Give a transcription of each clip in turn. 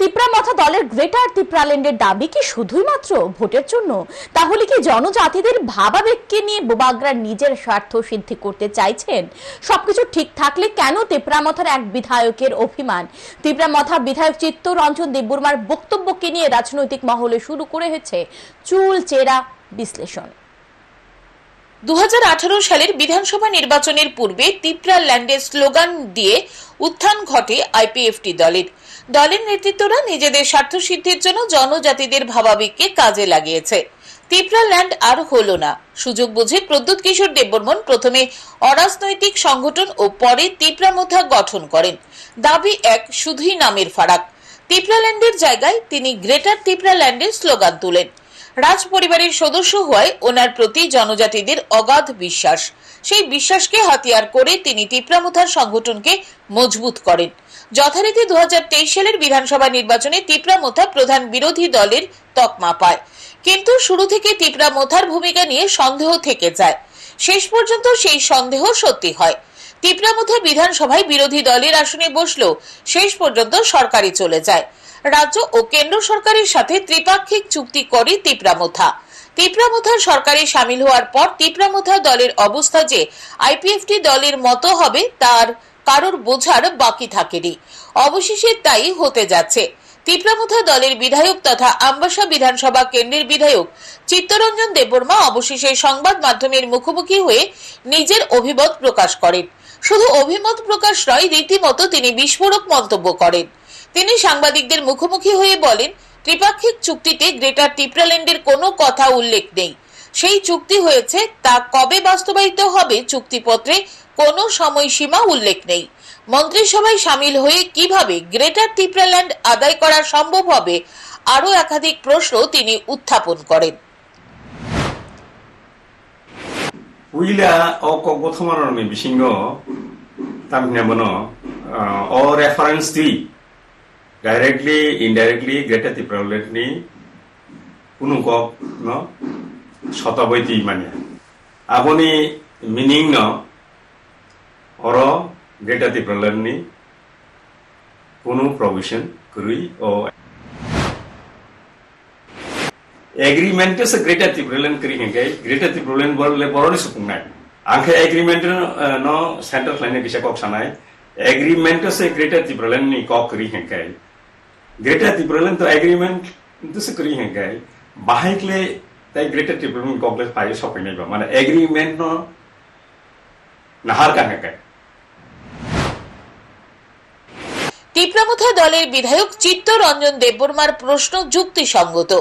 তিপ্রামাথা দলের গ্রেটার তিপ্রাল্যান্ডের দাবি কি শুধুই মাত্র ভোটের জন্য? তাহলে কি জনজাতিদের ভাবাবেগকে নিয়ে বোবাগরা নিজের স্বার্থ সিদ্ধি করতে চাইছেন? সবকিছু ঠিক থাকলে কেন তিপ্রামথার এক বিধায়কের অভিমান? তিপ্রামথা বিধায়ক চিত্তরঞ্জন দেববর্মার বক্তব্যকে নিয়ে রাজনৈতিক মহলে শুরু করে হয়েছে চুল চেরা বিশ্লেষণ। দু হাজার আঠারো সালের বিধানসভা নির্বাচনের পূর্বে তিপ্রা ল্যান্ডের স্লোগান দিয়ে উত্থান ঘটে আইপিএফটি দলের। দলের নেতৃত্বরা নিজেদের স্বার্থসিদ্ধির জন্য জনজাতিদের ভাবাবেগকে কাজে লাগিয়েছে। তিপ্রা ল্যান্ড আর হলো না। সুযোগ বুঝে প্রদ্যুৎ কিশোর দেববর্মন প্রথমে অরাজনৈতিক সংগঠন ও পরে তিপ্রামথা গঠন করেন। দাবি এক, শুধুই নামের ফারাক। তিপ্রাল্যান্ডের জায়গায় তিনি গ্রেটার তিপ্রাল্যান্ডের স্লোগান তোলেন। রাজ পরিবারের সদস্য হওয়ায় ওনার প্রতি জনজাতিদের অগাধ বিশ্বাস। সেই বিশ্বাসকে হাতিয়ার করে তিনি তিপ্রামুথার সংগঠনকে মজবুত করেন। যথারীতি দু সালের বিধানসভা নির্বাচনে তিপ্রামথা প্রধান বিরোধী দলের তকমা পায়। কিন্তু শুরু থেকে তিপ্রামথার ভূমিকা নিয়ে সন্দেহ থেকে যায়। শেষ পর্যন্ত সেই সন্দেহ সত্যি হয়। তিপ্রামথা বিধানসভায় বিরোধী দলের আসনে বসলেও শেষ পর্যন্ত সরকারি চলে যায়। রাজ্য ও কেন্দ্র সরকারের সাথে ত্রিপাক্ষিক চুক্তি করে তিপ্রামথা। তিপ্রামথার সরকারে সামিল হওয়ার পর তিপ্রামথা দলের অবস্থা যে আইপিএফটি দলের মতো হবে, তার কারোর বোঝার বাকি থাকেনি। অবশেষে তাই হতে যাচ্ছে। তিপ্রামথা দলের বিধায়ক তথা আমবাসা বিধানসভা কেন্দ্রের বিধায়ক চিত্তরঞ্জন দেববর্মা অবশেষে সংবাদ মাধ্যমের মুখোমুখি হয়ে নিজের অভিমত প্রকাশ করেন। শুধু অভিমত প্রকাশ নয়, রীতিমতো তিনি বিস্ফোরক মন্তব্য করেন। তিনি সাংবাদিকদের মুখোমুখি হয়ে বলেন, ত্রিপাক্ষিক চুক্তিতে গ্রেটার ত্রিপ্রাল্যান্ডের কোনো কথা উল্লেখ নেই। সেই চুক্তি হয়েছে, তা কবে বাস্তবায়িত হবে চুক্তিপত্রে কোনো সময়সীমা উল্লেখ নেই। মন্ত্রিসভায় সামিল হয়ে কীভাবে গ্রেটার ত্রিপ্রাল্যান্ড আদায় করা সম্ভব হবে, আরও একাধিক প্রশ্ন তিনি উত্থাপন করেন। উইলা অক গোথমারণে বিসিঙ্গ তামিনাবন অ, রেফারেন্স দি ડાયરેક્ટલી ઇનડાયરેક્ટલી ગ્રેટેથી પ્રોલેટની কক ন শতাবৈতি মানে। আপনি মিনিং ন অর গ্রেটাতি নি কোনো প্রভিশন করি ও এগ্রিমেন্ট সে গ্রেটাতি প্রলয়ন করি হেঁকে গ্রেটাতি প্রলয়ন বললে বড় সুকুং নাই। আংখে এগ্রিমেন্ট ন সেন্ট্রাল লাইনে বিষয় কক সানায় এগ্রিমেন্ট সে গ্রেটাতি নি কক করি হেঁকে Greater Tiburon to agreement disagree hai gai. Bahai kle tai Greater Tiburon complex pai shopping hai ba. Mana agreement no nahar ka hai gai. টিপরামুথা দলের বিধায়ক চিত্তরঞ্জন দেববর্মার প্রশ্ন যুক্তিসঙ্গত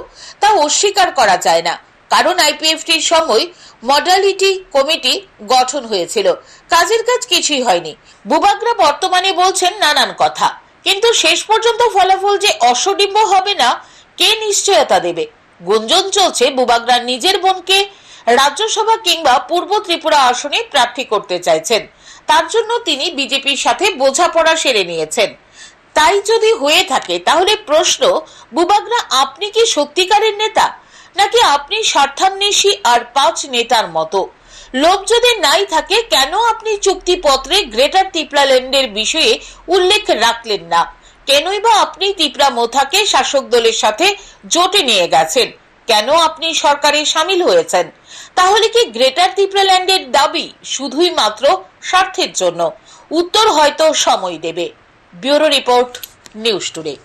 তা অস্বীকার করা যায় না কারণ আইপিএফটির সময় মডালিটি কমিটি গঠন হয়েছিল কাজের কাজ কিছুই হয়নি বুবাগরা বর্তমানে বলছেন নানান কথা কিন্তু শেষ পর্যন্ত ফলাফল যে অসডিম্ব হবে না, কে নিশ্চয়তা দেবে? গুঞ্জন চলছে বুবাগরা নিজের বোনকে রাজ্যসভা কিংবা পূর্ব ত্রিপুরা আসনে প্রার্থী করতে চাইছেন। তার জন্য তিনি বিজেপির সাথে বোঝাপড়া সেরে নিয়েছেন। তাই যদি হয়ে থাকে, তাহলে প্রশ্ন, বুবাগরা আপনি কি সত্যিকারের নেতা? নাকি আপনি স্বার্থান্বেষী আর পাঁচ নেতার মতো? লোভ যদি নাই থাকে, কেন আপনি চুক্তিপত্রে গ্রেটার তিপ্রাল্যান্ডের বিষয়ে উল্লেখ রাখলেন না? কেনই বা আপনি তিপ্রা মোথাকে শাসক দলের সাথে জোটে নিয়ে গেছেন? কেন আপনি সরকারে সামিল হয়েছেন? তাহলে কি গ্রেটার তিপ্রাল্যান্ডের দাবি শুধুই মাত্র স্বার্থের জন্য? উত্তর হয়তো সময় দেবে। Bureau report, news today.